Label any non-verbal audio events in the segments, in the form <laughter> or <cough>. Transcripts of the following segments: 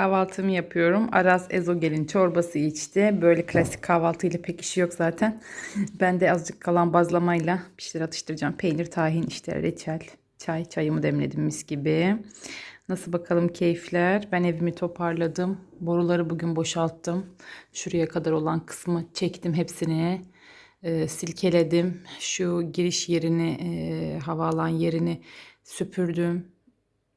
Kahvaltımı yapıyorum. Aras ezogelin çorbası içti. Böyle klasik kahvaltıyla pek işi yok zaten. Ben de azıcık kalan bazlamayla bir şeyler atıştıracağım. Peynir, tahin, işte reçel, çay. Çayımı demledim mis gibi. Nasıl bakalım keyifler? Ben evimi toparladım. Boruları bugün boşalttım. Şuraya kadar olan kısmı çektim hepsini. Ee, silkeledim. Şu giriş yerini, e, havaalan yerini süpürdüm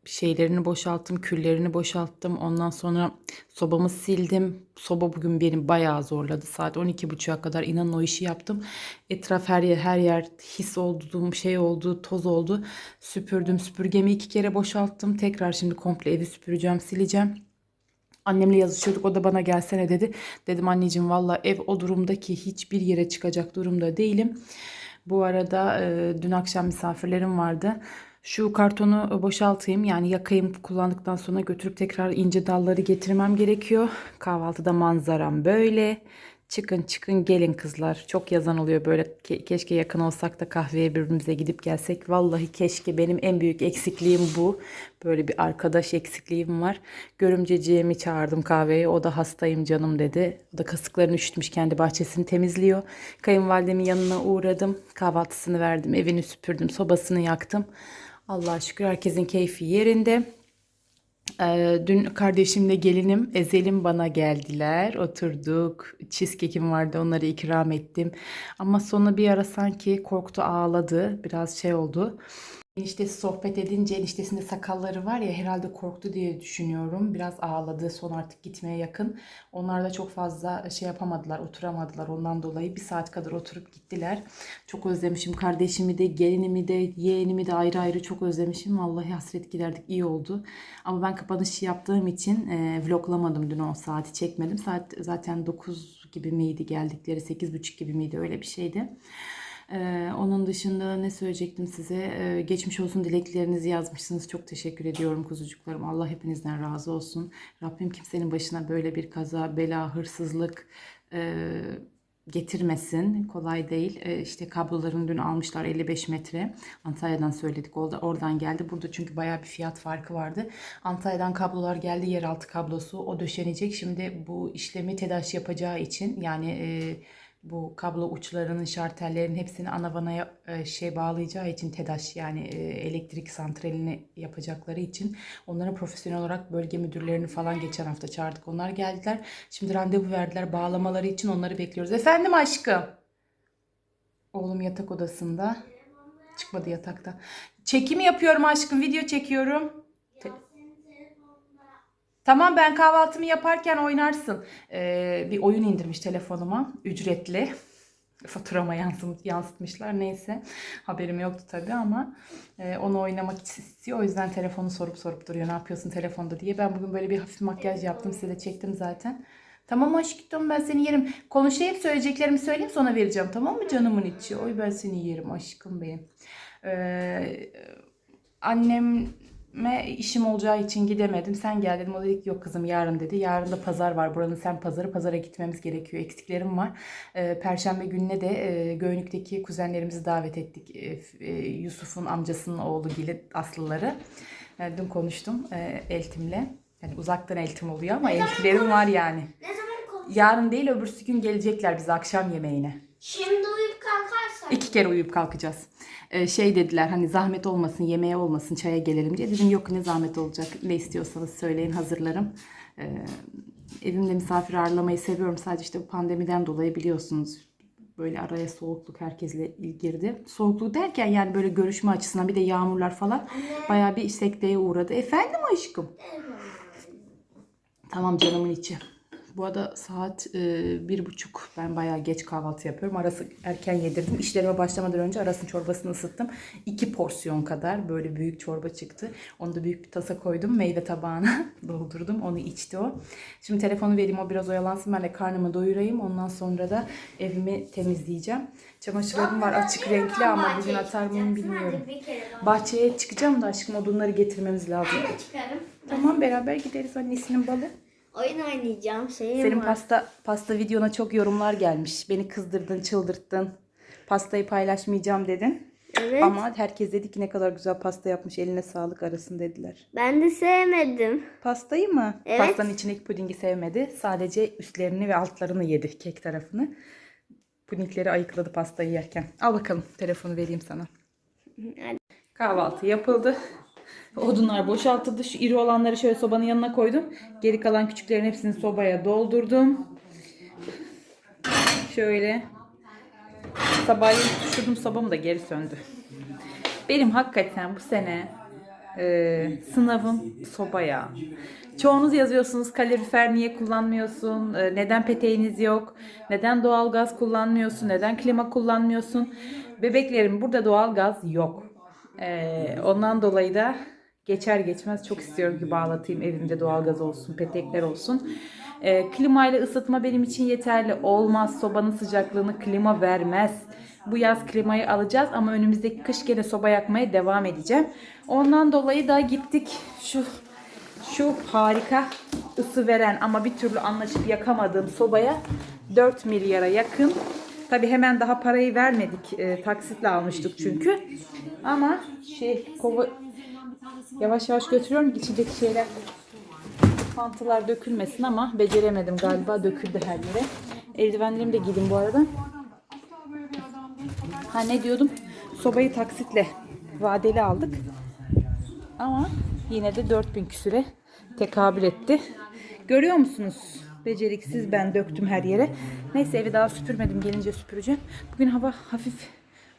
şeylerini boşalttım, küllerini boşalttım. Ondan sonra sobamı sildim. Soba bugün beni bayağı zorladı. Saat 12.30'a kadar inanın o işi yaptım. Etraf her yer her yer his olduğum şey oldu, toz oldu. Süpürdüm. Süpürgemi iki kere boşalttım. Tekrar şimdi komple evi süpüreceğim, sileceğim. Annemle yazışıyorduk. O da bana gelsene dedi. Dedim anneciğim valla ev o durumda ki hiçbir yere çıkacak durumda değilim. Bu arada e, dün akşam misafirlerim vardı. Şu kartonu boşaltayım yani yakayım kullandıktan sonra götürüp tekrar ince dalları getirmem gerekiyor. Kahvaltıda manzaram böyle. Çıkın çıkın gelin kızlar. Çok yazan oluyor böyle Ke- keşke yakın olsak da kahveye birbirimize gidip gelsek. Vallahi keşke benim en büyük eksikliğim bu. Böyle bir arkadaş eksikliğim var. Görümceciğimi çağırdım kahveye. O da hastayım canım dedi. O da kasıklarını üşütmüş kendi bahçesini temizliyor. Kayınvalidemin yanına uğradım. Kahvaltısını verdim. Evini süpürdüm. Sobasını yaktım. Allah'a şükür herkesin keyfi yerinde. Ee, dün kardeşimle gelinim Ezel'im bana geldiler. Oturduk. Cheesecake'im vardı onları ikram ettim. Ama sonra bir ara sanki korktu ağladı. Biraz şey oldu. Eniştesi sohbet edince eniştesinde sakalları var ya herhalde korktu diye düşünüyorum. Biraz ağladı son artık gitmeye yakın. Onlar da çok fazla şey yapamadılar oturamadılar ondan dolayı bir saat kadar oturup gittiler. Çok özlemişim kardeşimi de gelinimi de yeğenimi de ayrı ayrı çok özlemişim. Vallahi hasret giderdik iyi oldu. Ama ben kapanışı yaptığım için e, vloglamadım dün o saati çekmedim. Saat zaten 9 gibi miydi geldikleri 8.30 gibi miydi öyle bir şeydi. Ee, onun dışında ne söyleyecektim size? Ee, geçmiş olsun dileklerinizi yazmışsınız. Çok teşekkür ediyorum kuzucuklarım. Allah hepinizden razı olsun. Rabbim kimsenin başına böyle bir kaza, bela, hırsızlık e, getirmesin. Kolay değil. E, işte kablolarını dün almışlar 55 metre. Antalya'dan söyledik. Orada, oradan geldi. Burada çünkü bayağı bir fiyat farkı vardı. Antalya'dan kablolar geldi. Yeraltı kablosu. O döşenecek. Şimdi bu işlemi TEDAŞ yapacağı için yani e, bu kablo uçlarının şartellerin hepsini ana vanaya e, şey bağlayacağı için TEDAŞ yani e, elektrik santralini yapacakları için onların profesyonel olarak bölge müdürlerini falan geçen hafta çağırdık. Onlar geldiler. Şimdi randevu verdiler bağlamaları için onları bekliyoruz. Efendim aşkım. Oğlum yatak odasında. Çıkmadı yatakta. Çekim yapıyorum aşkım. Video çekiyorum. Te- Tamam ben kahvaltımı yaparken oynarsın. Ee, bir oyun indirmiş telefonuma. Ücretli. <laughs> Faturama yansıtmışlar. Neyse. Haberim yoktu tabii ama e, onu oynamak istiyor. O yüzden telefonu sorup sorup duruyor. Ne yapıyorsun telefonda diye. Ben bugün böyle bir hafif makyaj yaptım. Size de çektim zaten. Tamam aşkım ben seni yerim. Konuşayım söyleyeceklerimi söyleyeyim sonra vereceğim. Tamam mı canımın içi? Oy ben seni yerim aşkım benim. Ee, anneme işim olacağı için gidemedim. Sen gel dedim. O dedi ki yok kızım yarın dedi. Yarın da pazar var. Buranın sen pazarı. Pazara gitmemiz gerekiyor. Eksiklerim var. Ee, Perşembe gününe de e, Göynük'teki kuzenlerimizi davet ettik. E, e, Yusuf'un amcasının oğlu gibi Aslıları. E, dün konuştum e, Eltim'le. Yani uzaktan eltim oluyor ama eltilerim var yani. Ne zaman konuş? Yarın değil öbürsü gün gelecekler bize akşam yemeğine. Şimdi uyup kalkarsan. İki kere uyuyup kalkacağız. Ee, şey dediler hani zahmet olmasın, yemeğe olmasın, çaya gelelim diye. Dedim yok ne zahmet olacak. Ne istiyorsanız söyleyin hazırlarım. Ee, evimde misafir ağırlamayı seviyorum. Sadece işte bu pandemiden dolayı biliyorsunuz böyle araya soğukluk herkesle girdi. Soğukluk derken yani böyle görüşme açısından bir de yağmurlar falan bayağı bir sekteye uğradı. Efendim aşkım? Tamam canımın içi. Bu arada saat e, bir buçuk. Ben bayağı geç kahvaltı yapıyorum. Arası erken yedirdim. İşlerime başlamadan önce arasın çorbasını ısıttım. İki porsiyon kadar böyle büyük çorba çıktı. Onu da büyük bir tasa koydum. Meyve tabağına <laughs> doldurdum. Onu içti o. Şimdi telefonu vereyim o biraz oyalansın. Ben de karnımı doyurayım. Ondan sonra da evimi temizleyeceğim. Çamaşırlarım var açık renkli ama bugün atar mıyım bilmiyorum. Bahçeye çıkacağım da aşkım odunları getirmemiz lazım. Tamam beraber gideriz annesinin balı. Oyun oynayacağım. Şeyim Senin var. pasta pasta videona çok yorumlar gelmiş. Beni kızdırdın, çıldırttın. Pastayı paylaşmayacağım dedin. Evet. Ama herkes dedi ki ne kadar güzel pasta yapmış eline sağlık arasın dediler. Ben de sevmedim. Pastayı mı? Evet. Pastanın içindeki pudingi sevmedi. Sadece üstlerini ve altlarını yedi kek tarafını. Pudingleri ayıkladı pastayı yerken. Al bakalım telefonu vereyim sana. Kahvaltı yapıldı. Odunlar boşaltıldı. Şu iri olanları şöyle sobanın yanına koydum. Geri kalan küçüklerin hepsini sobaya doldurdum. Şöyle. Sabahleyin tutuşturdum sobamı da geri söndü. Benim hakikaten bu sene e, sınavım sobaya. Çoğunuz yazıyorsunuz kalorifer niye kullanmıyorsun? E, neden peteğiniz yok? Neden doğalgaz kullanmıyorsun? Neden klima kullanmıyorsun? Bebeklerim burada doğalgaz yok. E, ondan dolayı da geçer geçmez çok istiyorum ki bağlatayım evimde doğalgaz olsun, petekler olsun. E, klimayla ısıtma benim için yeterli olmaz. Sobanın sıcaklığını klima vermez. Bu yaz klimayı alacağız ama önümüzdeki kış gene soba yakmaya devam edeceğim. Ondan dolayı da gittik şu şu harika ısı veren ama bir türlü anlaşıp yakamadığım sobaya 4 milyara yakın. Tabi hemen daha parayı vermedik. E, taksitle almıştık çünkü. Ama şey kova yavaş yavaş götürüyorum ki şeyler Fantılar dökülmesin ama beceremedim galiba döküldü her yere. Eldivenlerimi de giydim bu arada. Ha ne diyordum? Sobayı taksitle vadeli aldık. Ama yine de 4000 küsüre tekabül etti. Görüyor musunuz? Beceriksiz ben döktüm her yere. Neyse evi daha süpürmedim. Gelince süpüreceğim. Bugün hava hafif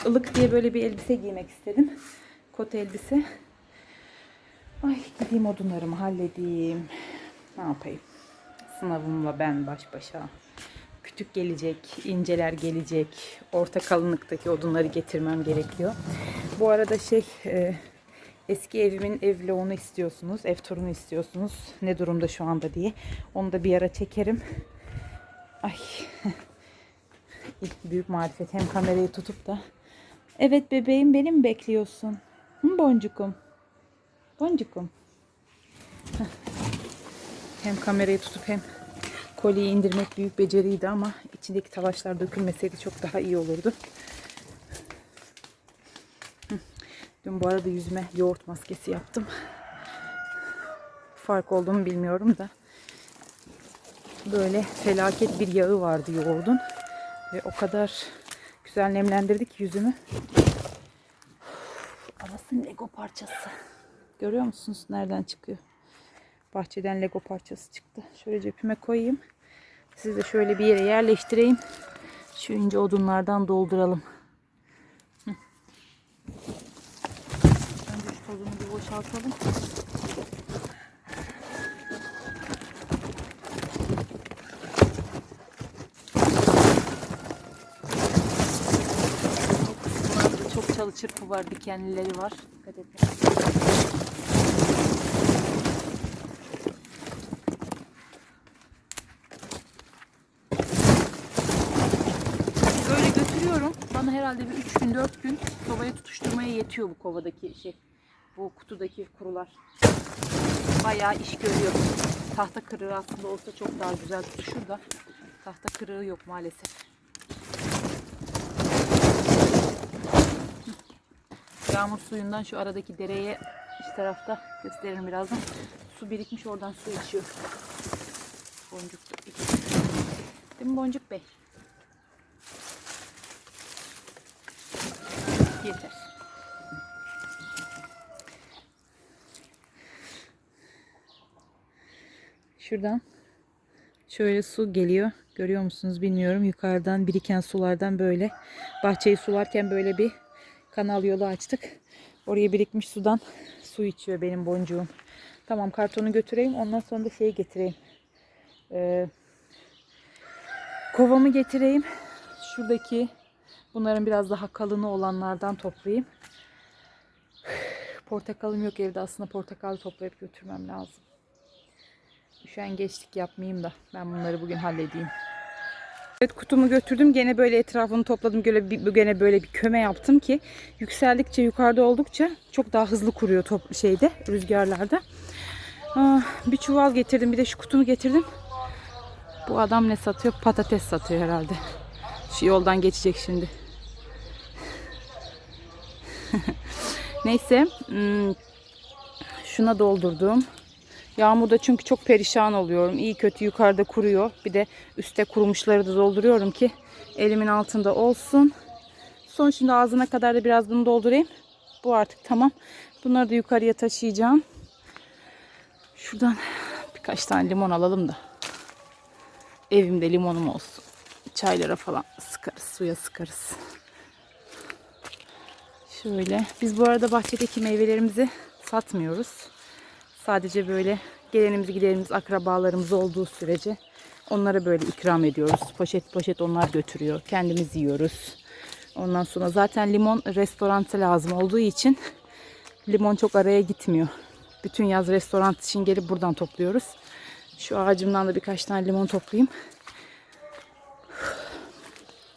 ılık diye böyle bir elbise giymek istedim. Kot elbise. Ay gideyim odunlarımı halledeyim. Ne yapayım? Sınavımla ben baş başa. Kütük gelecek, inceler gelecek. Orta kalınlıktaki odunları getirmem gerekiyor. Bu arada şey e, eski evimin ev vlogunu istiyorsunuz. Ev turunu istiyorsunuz. Ne durumda şu anda diye. Onu da bir ara çekerim. Ay. <laughs> Büyük marifet. Hem kamerayı tutup da. Evet bebeğim beni mi bekliyorsun? Hı, boncukum. Boncukum. Hem kamerayı tutup hem kolyeyi indirmek büyük beceriydi ama içindeki talaşlar dökülmeseydi çok daha iyi olurdu. Dün bu arada yüzüme yoğurt maskesi yaptım. Fark olduğumu bilmiyorum da. Böyle felaket bir yağı vardı yoğurdun. Ve o kadar güzel nemlendirdik yüzümü. Arasın Lego parçası. Görüyor musunuz nereden çıkıyor? Bahçeden Lego parçası çıktı. Şöyle cepime koyayım. Siz de şöyle bir yere yerleştireyim. Şu ince odunlardan dolduralım. Önce şu tozunu bir boşaltalım. Çok çalı çırpı var, dikenlileri var. Dikkat edin. Böyle götürüyorum. Bana herhalde bir 3 gün 4 gün sobaya tutuşturmaya yetiyor bu kovadaki şey. Bu kutudaki kurular. Bayağı iş görüyor. Tahta kırığı aslında olsa çok daha güzel tutuşur da tahta kırığı yok maalesef. Yağmur suyundan şu aradaki dereye iç tarafta gösteririm birazdan. Su birikmiş oradan su içiyor. Boncuk. Değil mi Boncuk Bey? Yeter. Şuradan şöyle su geliyor. Görüyor musunuz bilmiyorum. Yukarıdan biriken sulardan böyle bahçeyi sularken böyle bir kanal yolu açtık. Oraya birikmiş sudan su içiyor benim boncuğum. Tamam kartonu götüreyim. Ondan sonra da şeyi getireyim. Ee, kovamı getireyim. Şuradaki bunların biraz daha kalını olanlardan toplayayım. <sighs> Portakalım yok evde. Aslında portakal toplayıp götürmem lazım. Üşengeçlik yapmayayım da ben bunları bugün halledeyim. Evet kutumu götürdüm. Gene böyle etrafını topladım. Gene, gene böyle bir köme yaptım ki yükseldikçe yukarıda oldukça çok daha hızlı kuruyor top şeyde rüzgarlarda. Ah, bir çuval getirdim. Bir de şu kutumu getirdim. Bu adam ne satıyor? Patates satıyor herhalde. Şu yoldan geçecek şimdi. <laughs> Neyse. hmm, Şuna doldurdum. Yağmurda çünkü çok perişan oluyorum. İyi kötü yukarıda kuruyor. Bir de üstte kurumuşları da dolduruyorum ki elimin altında olsun. Son şimdi ağzına kadar da biraz bunu doldurayım. Bu artık tamam. Bunları da yukarıya taşıyacağım. Şuradan birkaç tane limon alalım da. Evimde limonum olsun. Çaylara falan sıkarız, suya sıkarız. Şöyle. Biz bu arada bahçedeki meyvelerimizi satmıyoruz. Sadece böyle gelenimiz gidenimiz akrabalarımız olduğu sürece onlara böyle ikram ediyoruz. Poşet poşet onlar götürüyor. Kendimiz yiyoruz. Ondan sonra zaten limon restoranta lazım olduğu için limon çok araya gitmiyor. Bütün yaz restoran için gelip buradan topluyoruz. Şu ağacımdan da birkaç tane limon toplayayım.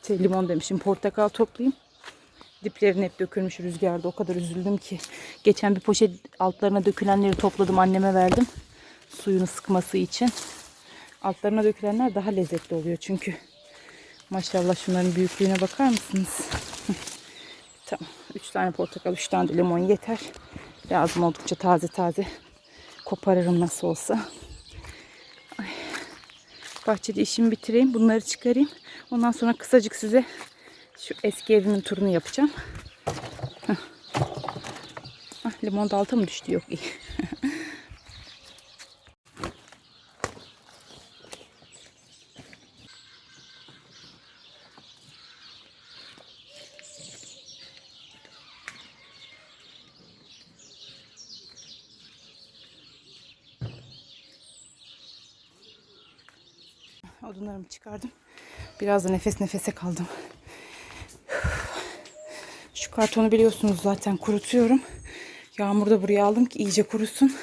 Şey, limon demişim portakal toplayayım. Diplerin hep dökülmüş rüzgarda. O kadar üzüldüm ki. Geçen bir poşet altlarına dökülenleri topladım anneme verdim. Suyunu sıkması için. Altlarına dökülenler daha lezzetli oluyor çünkü. Maşallah şunların büyüklüğüne bakar mısınız? <laughs> tamam. 3 tane portakal, 3 tane de limon yeter. Lazım oldukça taze taze koparırım nasıl olsa. Ay. Bahçede işimi bitireyim. Bunları çıkarayım. Ondan sonra kısacık size şu eski evimin turunu yapacağım. Ah, limon da alta mı düştü? Yok iyi. Odunlarımı çıkardım. Biraz da nefes nefese kaldım. Kartonu biliyorsunuz zaten kurutuyorum. Yağmurda buraya aldım ki iyice kurusun.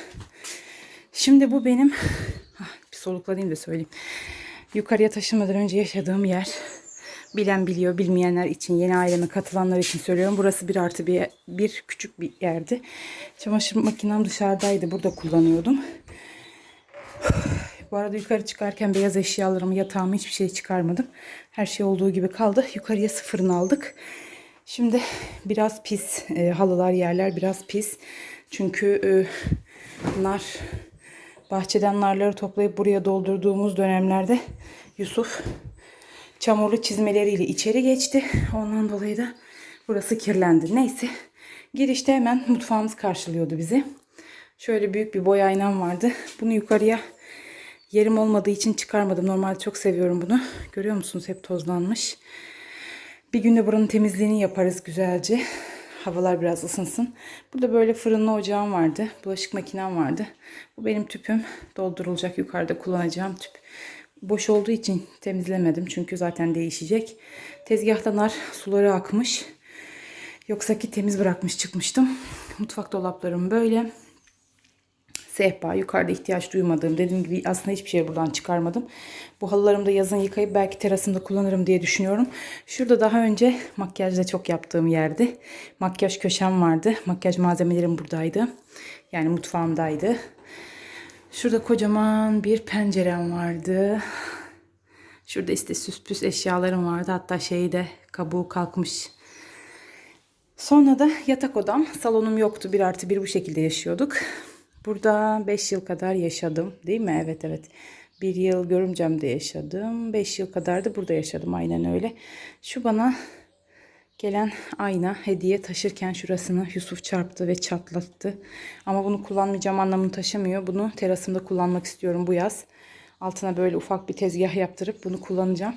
Şimdi bu benim Ah, bir soluklanayım da söyleyeyim. Yukarıya taşınmadan önce yaşadığım yer. Bilen biliyor, bilmeyenler için, yeni aileme katılanlar için söylüyorum. Burası bir artı bir, bir küçük bir yerdi. Çamaşır makinem dışarıdaydı. Burada kullanıyordum. <sighs> Bu arada yukarı çıkarken beyaz eşyalarımı, yatağımı hiçbir şey çıkarmadım. Her şey olduğu gibi kaldı. Yukarıya sıfırını aldık. Şimdi <laughs> biraz pis. E, halılar, yerler biraz pis. Çünkü e, nar bahçeden narları toplayıp buraya doldurduğumuz dönemlerde Yusuf çamurlu çizmeleriyle içeri geçti. Ondan dolayı da burası kirlendi. Neyse. Girişte hemen mutfağımız karşılıyordu bizi. Şöyle büyük bir boy aynam vardı. Bunu yukarıya yerim olmadığı için çıkarmadım. Normalde çok seviyorum bunu. Görüyor musunuz? Hep tozlanmış. Bir günde buranın temizliğini yaparız güzelce. Havalar biraz ısınsın. Burada böyle fırınlı ocağım vardı. Bulaşık makinem vardı. Bu benim tüpüm. Doldurulacak yukarıda kullanacağım tüp. Boş olduğu için temizlemedim. Çünkü zaten değişecek. Tezgahta nar suları akmış. Yoksa ki temiz bırakmış çıkmıştım. Mutfak dolaplarım böyle sehpa yukarıda ihtiyaç duymadığım dediğim gibi aslında hiçbir şey buradan çıkarmadım. Bu halılarımı da yazın yıkayıp belki terasımda kullanırım diye düşünüyorum. Şurada daha önce makyajda çok yaptığım yerdi. Makyaj köşem vardı. Makyaj malzemelerim buradaydı. Yani mutfağımdaydı. Şurada kocaman bir pencerem vardı. Şurada işte süs püs eşyalarım vardı. Hatta şeyi de kabuğu kalkmış. Sonra da yatak odam. Salonum yoktu. Bir artı bir bu şekilde yaşıyorduk. Burada 5 yıl kadar yaşadım. Değil mi? Evet evet. Bir yıl görümcemde yaşadım. 5 yıl kadar da burada yaşadım. Aynen öyle. Şu bana gelen ayna hediye taşırken şurasını Yusuf çarptı ve çatlattı. Ama bunu kullanmayacağım anlamını taşımıyor. Bunu terasımda kullanmak istiyorum bu yaz. Altına böyle ufak bir tezgah yaptırıp bunu kullanacağım.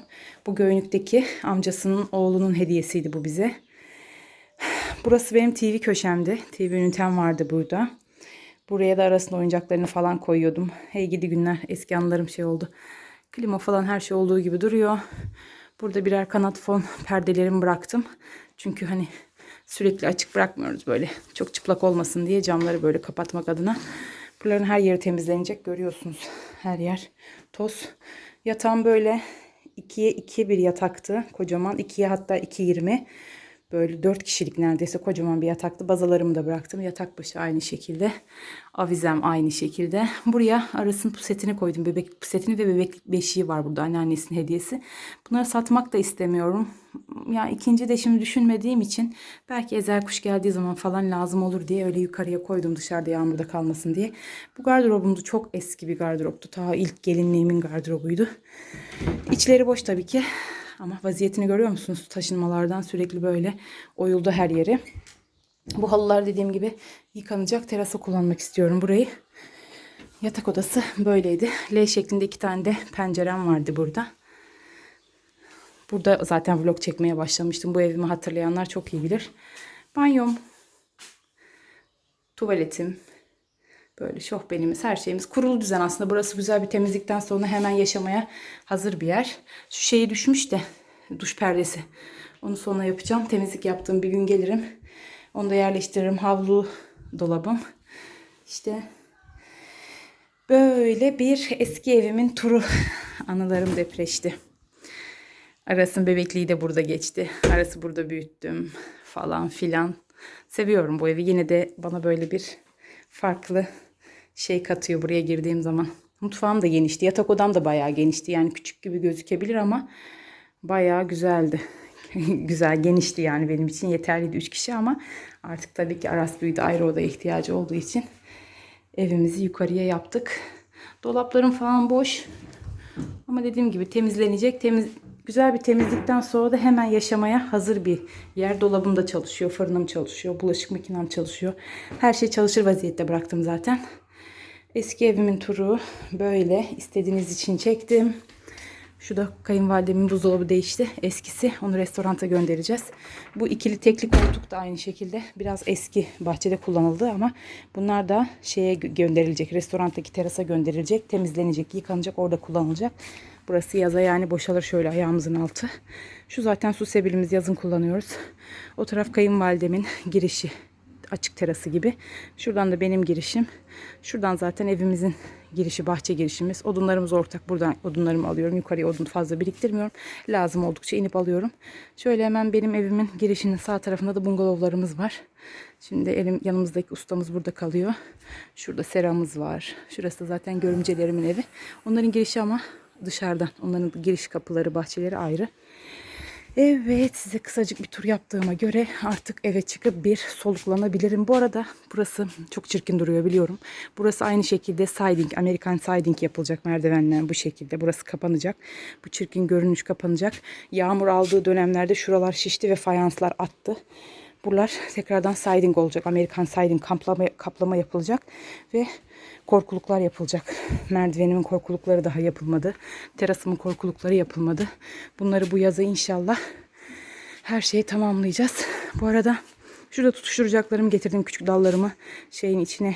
Bu Göynük'teki amcasının oğlunun hediyesiydi bu bize. <sighs> Burası benim TV köşemdi. TV ünitem vardı burada. Buraya da arasında oyuncaklarını falan koyuyordum. Hey gidi günler eski anılarım şey oldu. Klima falan her şey olduğu gibi duruyor. Burada birer kanat fon perdelerimi bıraktım. Çünkü hani sürekli açık bırakmıyoruz böyle. Çok çıplak olmasın diye camları böyle kapatmak adına. Buraların her yeri temizlenecek görüyorsunuz. Her yer toz. Yatağım böyle 2'ye 2 bir yataktı. Kocaman 2'ye hatta 2.20. Böyle 4 kişilik neredeyse kocaman bir yataktı. Bazalarımı da bıraktım. Yatak başı aynı şekilde. Avizem aynı şekilde. Buraya arasın pusetini koydum. Bebek pusetini ve bebeklik beşiği var burada. Anneannesinin hediyesi. Bunları satmak da istemiyorum. ya ikinci de şimdi düşünmediğim için belki ezel kuş geldiği zaman falan lazım olur diye öyle yukarıya koydum dışarıda yağmurda kalmasın diye. Bu gardırobumdu çok eski bir gardıroptu. Ta ilk gelinliğimin gardırobuydu. İçleri boş tabii ki. Ama vaziyetini görüyor musunuz? Taşınmalardan sürekli böyle oyuldu her yeri. Bu halılar dediğim gibi yıkanacak terasa kullanmak istiyorum burayı. Yatak odası böyleydi. L şeklinde iki tane de pencerem vardı burada. Burada zaten vlog çekmeye başlamıştım. Bu evimi hatırlayanlar çok iyi bilir. Banyom, tuvaletim, böyle şofbenimiz, her şeyimiz kurulu düzen aslında. Burası güzel bir temizlikten sonra hemen yaşamaya hazır bir yer. Şu şeyi düşmüş de duş perdesi. Onu sonra yapacağım. Temizlik yaptığım bir gün gelirim. Onu da yerleştiririm. Havlu dolabım. İşte böyle bir eski evimin turu. <laughs> Anılarım depreşti. Aras'ın bebekliği de burada geçti. Aras'ı burada büyüttüm falan filan. Seviyorum bu evi. Yine de bana böyle bir farklı şey katıyor buraya girdiğim zaman. Mutfağım da genişti. Yatak odam da bayağı genişti. Yani küçük gibi gözükebilir ama bayağı güzeldi. <laughs> Güzel genişti yani benim için yeterliydi 3 kişi ama artık tabii ki Aras büyüdü ayrı odaya ihtiyacı olduğu için evimizi yukarıya yaptık. Dolaplarım falan boş. Ama dediğim gibi temizlenecek. Temiz güzel bir temizlikten sonra da hemen yaşamaya hazır bir yer. Dolabım da çalışıyor, fırınım çalışıyor, bulaşık makinem çalışıyor. Her şey çalışır vaziyette bıraktım zaten. Eski evimin turu böyle. İstediğiniz için çektim. Şu da kayınvalidemin buzdolabı değişti. Eskisi. Onu restoranta göndereceğiz. Bu ikili tekli koltuk da aynı şekilde. Biraz eski bahçede kullanıldı ama bunlar da şeye gö- gönderilecek. Restorantaki terasa gönderilecek. Temizlenecek, yıkanacak, orada kullanılacak. Burası yaza yani boşalır şöyle ayağımızın altı. Şu zaten su sebilimiz yazın kullanıyoruz. O taraf kayınvalidemin girişi açık terası gibi. Şuradan da benim girişim. Şuradan zaten evimizin girişi, bahçe girişimiz. Odunlarımız ortak. Buradan odunlarımı alıyorum. Yukarıya odun fazla biriktirmiyorum. Lazım oldukça inip alıyorum. Şöyle hemen benim evimin girişinin sağ tarafında da bungalovlarımız var. Şimdi elim yanımızdaki ustamız burada kalıyor. Şurada seramız var. Şurası da zaten görümcelerimin evi. Onların girişi ama dışarıdan. Onların giriş kapıları, bahçeleri ayrı. Evet size kısacık bir tur yaptığıma göre artık eve çıkıp bir soluklanabilirim. Bu arada burası çok çirkin duruyor biliyorum. Burası aynı şekilde siding, Amerikan siding yapılacak merdivenler bu şekilde. Burası kapanacak. Bu çirkin görünüş kapanacak. Yağmur aldığı dönemlerde şuralar şişti ve fayanslar attı. Buralar tekrardan siding olacak. Amerikan siding kaplama, kaplama yapılacak ve korkuluklar yapılacak. Merdivenimin korkulukları daha yapılmadı. Terasımın korkulukları yapılmadı. Bunları bu yaza inşallah her şeyi tamamlayacağız. Bu arada şurada tutuşturacaklarımı getirdim küçük dallarımı şeyin içine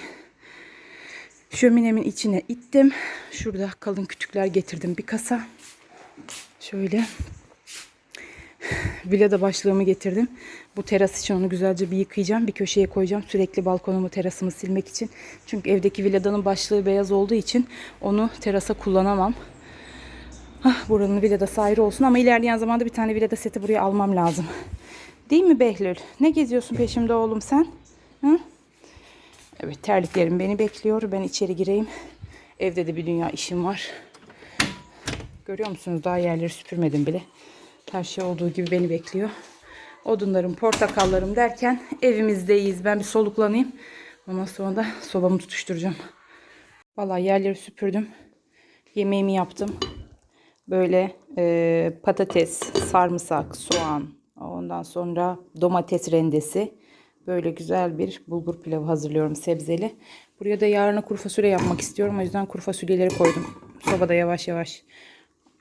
şöminemin içine ittim. Şurada kalın kütükler getirdim bir kasa. Şöyle Villada başlığımı getirdim. Bu teras için onu güzelce bir yıkayacağım. Bir köşeye koyacağım. Sürekli balkonumu, terasımı silmek için. Çünkü evdeki villadanın başlığı beyaz olduğu için onu terasa kullanamam. Ah, buranın villadası ayrı olsun ama ilerleyen zamanda bir tane villada seti buraya almam lazım. Değil mi Behlül? Ne geziyorsun peşimde oğlum sen? Hı? Evet terliklerim beni bekliyor. Ben içeri gireyim. Evde de bir dünya işim var. Görüyor musunuz? Daha yerleri süpürmedim bile. Her şey olduğu gibi beni bekliyor. Odunlarım, portakallarım derken evimizdeyiz. Ben bir soluklanayım. Ondan sonra da sobamı tutuşturacağım. Vallahi yerleri süpürdüm. Yemeğimi yaptım. Böyle e, patates, sarımsak, soğan, ondan sonra domates rendesi. Böyle güzel bir bulgur pilavı hazırlıyorum sebzeli. Buraya da yarına kuru fasulye yapmak istiyorum. O yüzden kuru fasulyeleri koydum. Sobada yavaş yavaş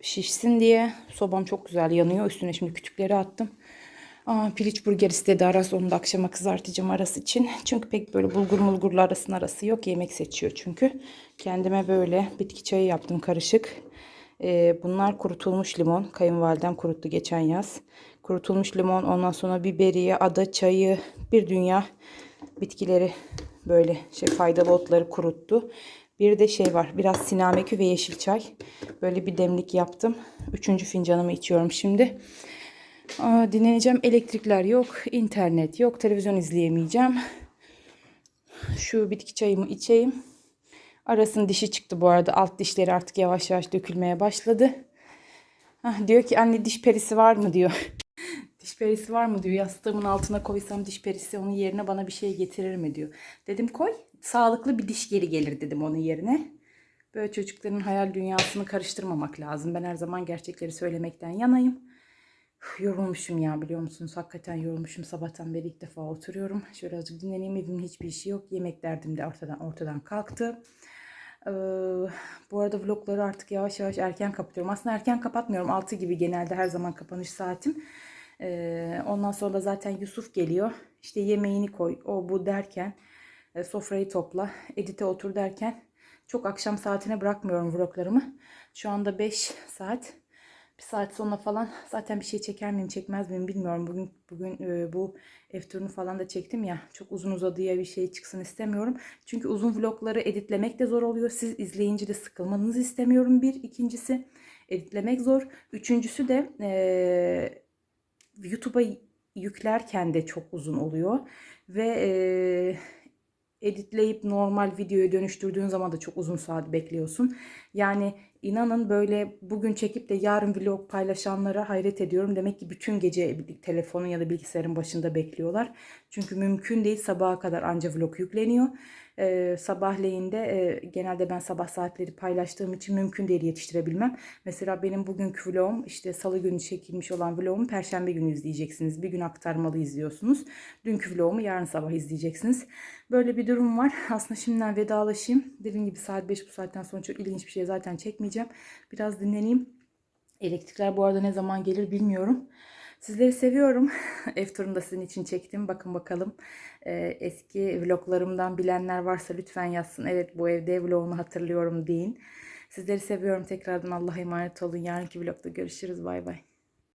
şişsin diye. Sobam çok güzel yanıyor. Üstüne şimdi kütükleri attım. Aa, piliç burger istedi Aras. Onu da akşama kızartacağım Aras için. <laughs> Çünkü pek böyle bulgur mulgurla arasının arası yok. Yemek seçiyor çünkü. Kendime böyle bitki çayı yaptım karışık. Ee, bunlar kurutulmuş limon. Kayınvalidem kuruttu geçen yaz. Kurutulmuş limon. Ondan sonra biberiye, ada çayı, bir dünya bitkileri böyle şey faydalı otları kuruttu. Bir de şey var. Biraz sinamekü ve yeşil çay. Böyle bir demlik yaptım. Üçüncü fincanımı içiyorum şimdi. Aa, dinleneceğim. Elektrikler yok. internet yok. Televizyon izleyemeyeceğim. Şu bitki çayımı içeyim. Arasın dişi çıktı bu arada. Alt dişleri artık yavaş yavaş dökülmeye başladı. Hah, diyor ki anne diş perisi var mı diyor. <laughs> Diş perisi var mı diyor. Yastığımın altına koysam diş perisi onun yerine bana bir şey getirir mi diyor. Dedim koy. Sağlıklı bir diş geri gelir dedim onun yerine. Böyle çocukların hayal dünyasını karıştırmamak lazım. Ben her zaman gerçekleri söylemekten yanayım. Üf, Yorulmuşum ya biliyor musunuz? Hakikaten yorulmuşum. Sabahtan beri ilk defa oturuyorum. Şöyle azıcık dinleneyim. Evimin hiçbir işi yok. Yemek derdim de ortadan ortadan kalktı. Ee, bu arada vlogları artık yavaş yavaş erken kapatıyorum. Aslında erken kapatmıyorum. 6 gibi genelde her zaman kapanış saatim. Ee, ondan sonra da zaten Yusuf geliyor. İşte yemeğini koy, o bu derken, e, sofrayı topla, edite otur derken çok akşam saatine bırakmıyorum vloglarımı. Şu anda 5 saat. Bir saat sonra falan zaten bir şey çeker miyim çekmez miyim bilmiyorum. Bugün bugün e, bu ev turunu falan da çektim ya. Çok uzun uzadıya bir şey çıksın istemiyorum. Çünkü uzun vlogları editlemek de zor oluyor. Siz izleyince de sıkılmanızı istemiyorum bir. İkincisi editlemek zor. Üçüncüsü de e, YouTube'a yüklerken de çok uzun oluyor. Ve e, editleyip normal videoya dönüştürdüğün zaman da çok uzun saat bekliyorsun. Yani inanın böyle bugün çekip de yarın vlog paylaşanlara hayret ediyorum. Demek ki bütün gece telefonun ya da bilgisayarın başında bekliyorlar. Çünkü mümkün değil sabaha kadar anca vlog yükleniyor. Ee, sabahleyin e, genelde ben sabah saatleri paylaştığım için mümkün değil yetiştirebilmem. Mesela benim bugünkü vlogum işte salı günü çekilmiş olan vlogumu perşembe günü izleyeceksiniz. Bir gün aktarmalı izliyorsunuz. Dünkü vlogumu yarın sabah izleyeceksiniz. Böyle bir durum var. <laughs> Aslında şimdiden vedalaşayım. Dediğim gibi saat 5 bu saatten sonra çok ilginç bir şey zaten çekmeyeceğim. Biraz dinleneyim. Elektrikler bu arada ne zaman gelir bilmiyorum. Sizleri seviyorum. <laughs> Ev turunu da sizin için çektim. Bakın bakalım. Ee, eski vloglarımdan bilenler varsa lütfen yazsın. Evet bu evde ev vlogunu hatırlıyorum deyin. Sizleri seviyorum. Tekrardan Allah'a emanet olun. Yarınki vlogda görüşürüz. Bay bay.